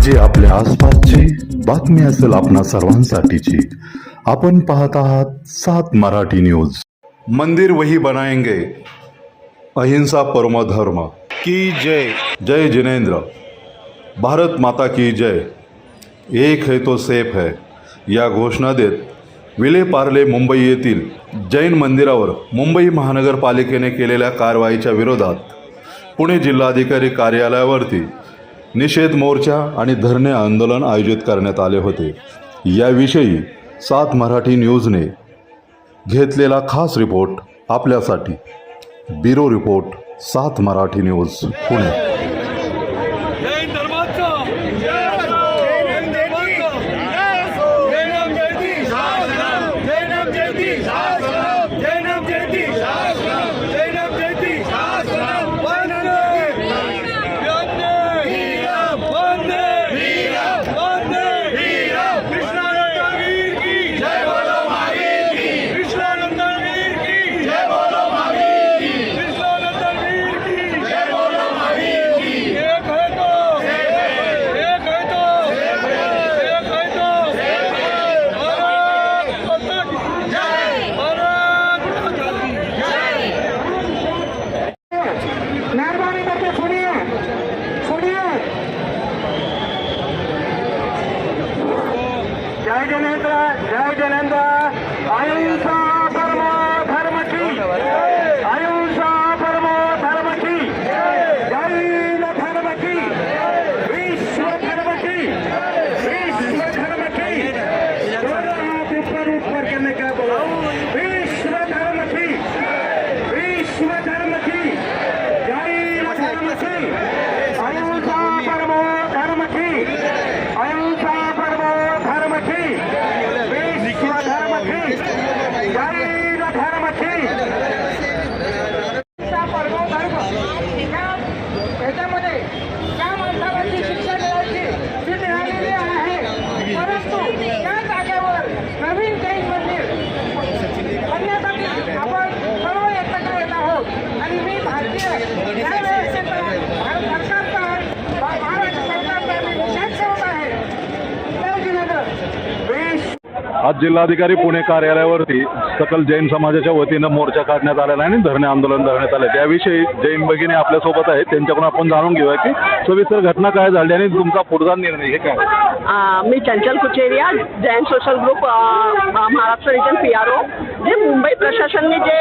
म्हणजे आपल्या आसपासची बातमी असेल आपणा सर्वांसाठीची. आपण पाहत आहात सात मराठी न्यूज. मंदिर वही बनाएंगे. अहिंसा परम धर्म. की जय? जय जिनेंद्र. भारत माता की जय. एक है तो सेफ है. या घोषणा देत विले पार्ले मुंबई येथील जैन मंदिरावर मुंबई महानगरपालिकेने केलेल्या कारवाईच्या विरोधात पुणे जिल्हाधिकारी कार्यालयावरती निषेध मोर्चा आणि धरणे आंदोलन आयोजित करण्यात आले होते. याविषयी सात मराठी न्यूजने घेतलेला खास रिपोर्ट आपल्यासाठी. ब्युरो रिपोर्ट सात मराठी न्यूज पुणे. आज जिल्हाधिकारी पुणे कार्यालयावरती सकल जैन समाजाच्या वतीनं मोर्चा काढण्यात आलेला आहे आणि धरणे आंदोलन धरण्यात आले त्याविषयी जैन भगिनी आपल्यासोबत आहेत. त्यांच्याकडून आपण जाणून घेऊया की सविस्तर घटना काय झाली आणि तुमचा पुढचा निर्णय हे काय? मी Chanchal Kucheria Jain social group Maharashtra region P R O J Mumbai प्रशासनाने जे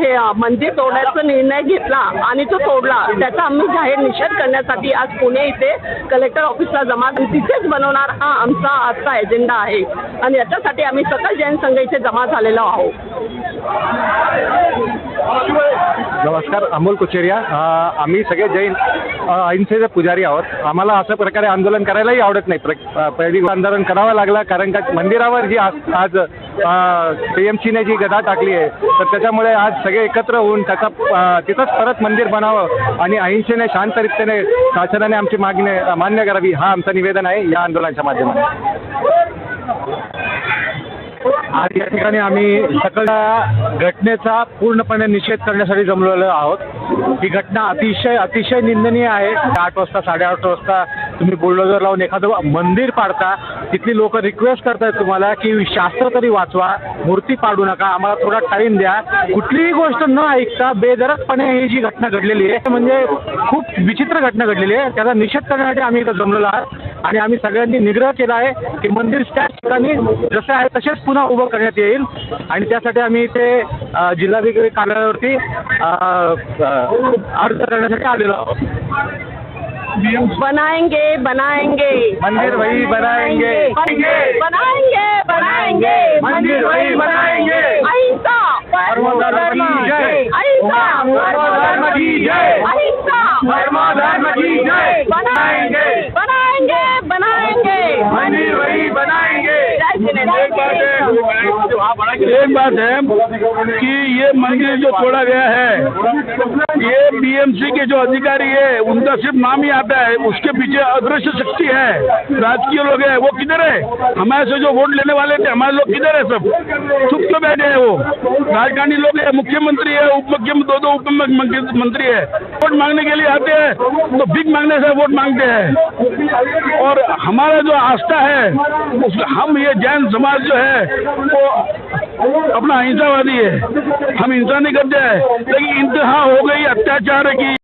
हे मंदिर तोडण्याचा निर्णय घेतला आणि तो तोडला त्याचा आम्ही जाहीर निषेध करण्यासाठी आज पुणे इथे कलेक्टर ऑफिसला जमा तिथेच बनवणार हा आमचा आजचा एजेंडा आहे. आणि याच्यासाठी आम्ही सकल जैन संघ इथे जमा झालेलो आहोत. नमस्कार अमोल कुचेरिया. आम्ही सगळे जैन अहिंसेचे पुजारी आहोत. आम्हाला अशा प्रकारे आंदोलन करायलाही आवडत नाही. प्र पहिली आंदोलन करावं लागलं कारण का मंदिरावर जी आज आज पीएमसीने जी गदा टाकली आहे. तर त्याच्यामुळे आज सगळे एकत्र होऊन त्याचा तिथंच परत मंदिर बनावं आणि अहिंसेने शांतरित्याने शासनाने आमची मागणी मान्य करावी हा आमचं निवेदन आहे या आंदोलनाच्या माध्यमातून. आज या ठिकाणी आम्ही सगळ्या घटनेचा पूर्णपणे निषेध करण्यासाठी जमलेलो आहोत. ही घटना अतिशय अतिशय निंदनीय आहे. आठ वाजता साडेआठ वाजता तुम्ही बुलडोजर लावून एखादं मंदिर पाडता तिथली लोक रिक्वेस्ट करतायत तुम्हाला की शास्त्र तरी वाचवा मूर्ती पाडू नका आम्हाला थोडा टाईम द्या. कुठलीही गोष्ट न ऐकता बेदरकपणे ही जी घटना घडलेली आहे म्हणजे खूप विचित्र घटना घडलेली आहे. त्याचा निषेध करण्यासाठी आम्ही इथं जमलेलो आहात आणि आम्ही सगळ्यांनी निग्रह केला आहे की मंदिर त्याच ठिकाणी जसे आहे तसेच पुन्हा उभं करण्यात येईल. आणि त्यासाठी आम्ही इथे जिल्हाधिकारी कार्यालयावरती अर्ज करण्यासाठी आलेलो आहोत. बनाएँगे बनाएँगे। मंदिर वही बनाएँगे बनाएँगे। बनाएँगे। मंदिर वही बनाएँगे। अहिंसा धर्म की जय। अहिंसा धर्म की जय। अहिंसा धर्म की जय। बनाएँगे। बनाएँगे। जय जिनेंद्र एक बात है कि ये मंदिर जो तोड़ा गया है, ये बीएमसी के जो अधिकारी है, उनका सिर्फ़ नाम ही आता है, उसके पीछे अदृश्य शक्ति है। राजकीय लोग हैं, वो किधर है? हमारे से जो वोट लेने वाले थे, हमारे लोग किधर है सब? चुप तो बैठे हैं वो। राजधानी लोग है, मुख्यमंत्री है उप दो दो उप मुख्यमंत्री है। वोट मांगने के लिए आते हैं तो भीख मांगने से वोट मांगते हैं। और हमारा जो आस्था है उस हम ये जैन समाज जो है वो अपना अहिंसावादी है। हम हिंसा नहीं करते हैं। लेकिन इंतहा हो गई अत्याचार की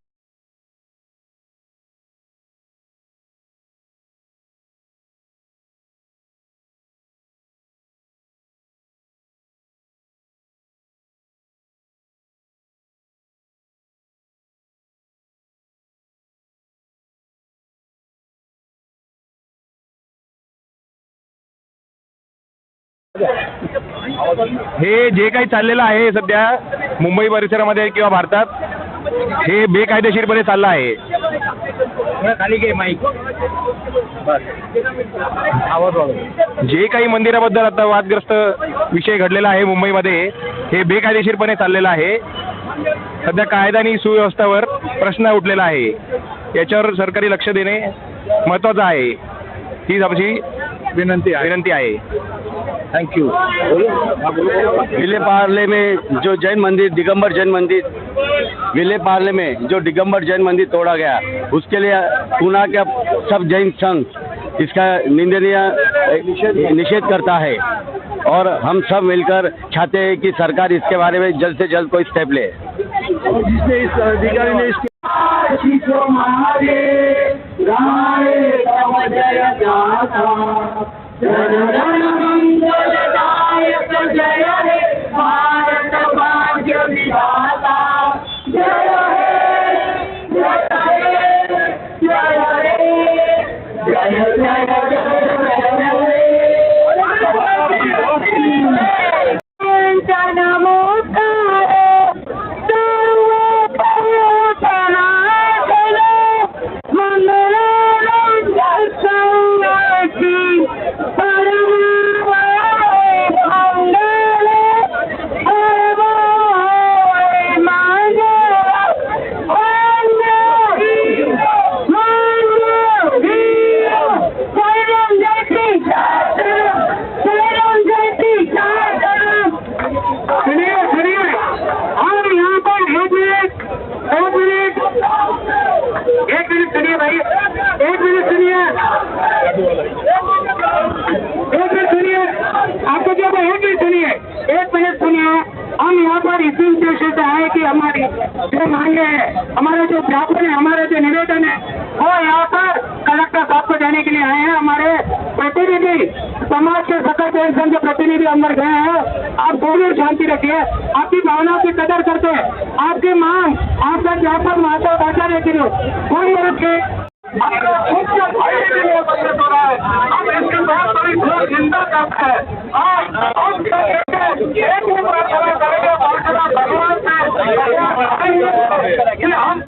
हे जे काही चाललेलं आहे सध्या मुंबई परिसरामध्ये किंवा भारतात हे बेकायदेशीरपणे चाललं आहे. खाली घे माईक जे काही मंदिराबद्दल आता वादग्रस्त विषय घडलेला आहे मुंबईमध्ये हे बेकायदेशीरपणे चाललेलं आहे. सध्या कायदा आणि सुव्यवस्थावर प्रश्न उठलेला आहे. याच्यावर सरकारी लक्ष देणे महत्त्वाचं आहे. हीच आमची विनंती विनंती आहे. थँक्यू विले पार्ले में जो जैन मंदिर दिगंबर जैन मंदिर विले पार्ले में जो दिगंबर जैन मंदिर तोड़ा गया उसके लिए पूना के सब जैन संघ इसका निंदनीय निषेध करता है। और हम सब मिलकर चाहते हैं कि सरकार इसके बारे में जल्द से जल्द कोई स्टेप ले। जिसने इस अधिकारी ने इसके सुनिए है, एक मिनट सुनिए एक मिनट सुनिए हम यहाँ पर इसी उद्देश्य से आए कि हमारी जो मांगे है हमारे जो ज्ञापन है हमारे जो निवेदन है वो यहाँ पर कलेक्टर साहब को देने के लिए आए हैं। हमारे प्रतिनिधि समाज के सकल संघ के प्रतिनिधि अंदर गए हैं। आप थोड़ी शांति रखिए। आपकी भावनाओं की कदर करते हैं। आपकी मांग आपका ज्ञापन वहाँ बैठा रहे के लिए कोई के हम इसके बहुत बड़ी घोर चिंता करते आज हम एक ही प्रार्थना भगवान से कि हम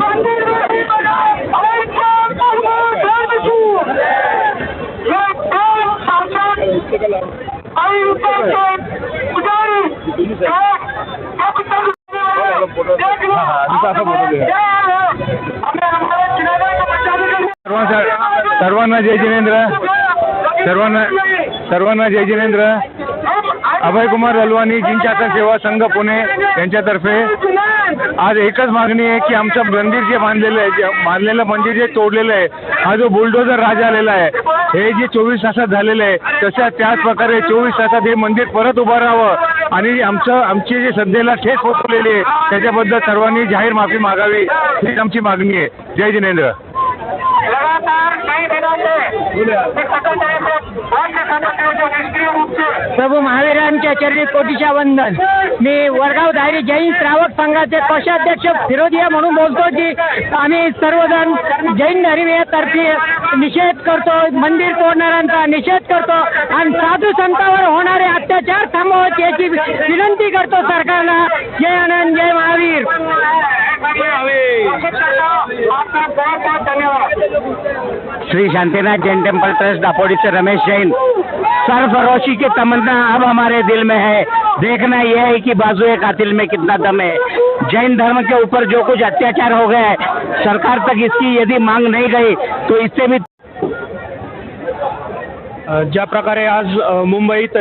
मंदिर में भी बनाए ऐसा भगवान धर्म को ये कौन शासन अहिंसा के पुजारी एक अब तक देख लो हमें हमारे किनारे को बचाने के लिए सर्वांना सर्वांना जय जिनेंद्र सर्वांना जय जिनेंद्र अभय कुमार रलवानी जिनचाचा सेवा संघ पुणे यांच्यातर्फे. आज एकच मागणी आहे की आमचं मंदिर जे बांधलेलं आहे जे बांधलेलं मंदिर जे तोडलेलं आहे हा जो बुलडोजर राज आलेला आहे हे जे चोवीस तासात झालेलं आहे तशा त्याच प्रकारे चोवीस तासात हे मंदिर परत उभं राहावं. आणि आमचं आमची जी सध्याला ठेस पोचवलेली आहे त्याच्याबद्दल सर्वांनी जाहीर माफी मागावी हीच आमची मागणी आहे. जय जिनेंद्र प्रभू महावीरांच्या चरणी कोटीच्या वंदन. मी वडगाव दायरी जैन श्रावक संघाचे कोषाध्यक्ष फिरोदिया म्हणून बोलतो की आम्ही सर्वजण जैन धर्मीयातर्फे निषेध करतो मंदिर तोडणाऱ्यांचा निषेध करतो आणि साधू संतांवर होणारे अत्याचार थांबवत याची विनंती करतो सरकारला. जय आनंद जय महावीर. श्री शांतिनाथ जैन टेंपल ट्रस्ट दापोडी से रमेश जैन। सरफरोशी की तमन्ना अब हमारे दिल में है। देखना यह है कि बाजू एक कातिल में कितना दम है। जैन धर्म के ऊपर जो कुछ अत्याचार हो गया है, सरकार तक इसकी यदि मांग नहीं गई तो इससे भी ज्या प्रकारे आज मुंबईत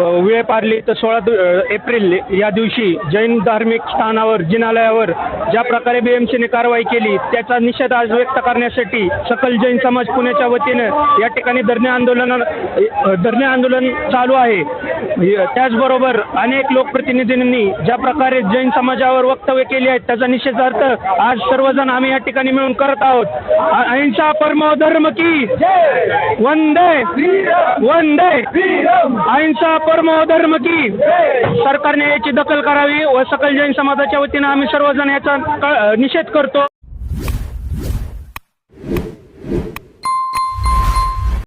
वेळ पारली तर सोळा दु- एप्रिल या दिवशी जैन धार्मिक स्थानावर जिनालयावर ज्या प्रकारे बीएमसीने कारवाई केली त्याचा निषेध आज व्यक्त करण्यासाठी सकल जैन समाज पुण्याच्या वतीनं या ठिकाणी धरणे आंदोलन धरणे आंदोलन चालू आहे. त्याचबरोबर अनेक लोकप्रतिनिधींनी ज्या प्रकारे जैन समाजावर वक्तव्य केली आहेत त्याचा निषेधार्थ आज सर्वजण आम्ही या ठिकाणी मिळून करत आहोत. अहिंसा परमो धर्म की वंदे! वंदे अहिंसा परमो धर्म की सरकारने याची दखल करावी व सकल जैन समाजाच्या वतीनं आम्ही सर्वजण याचा निषेध करतो.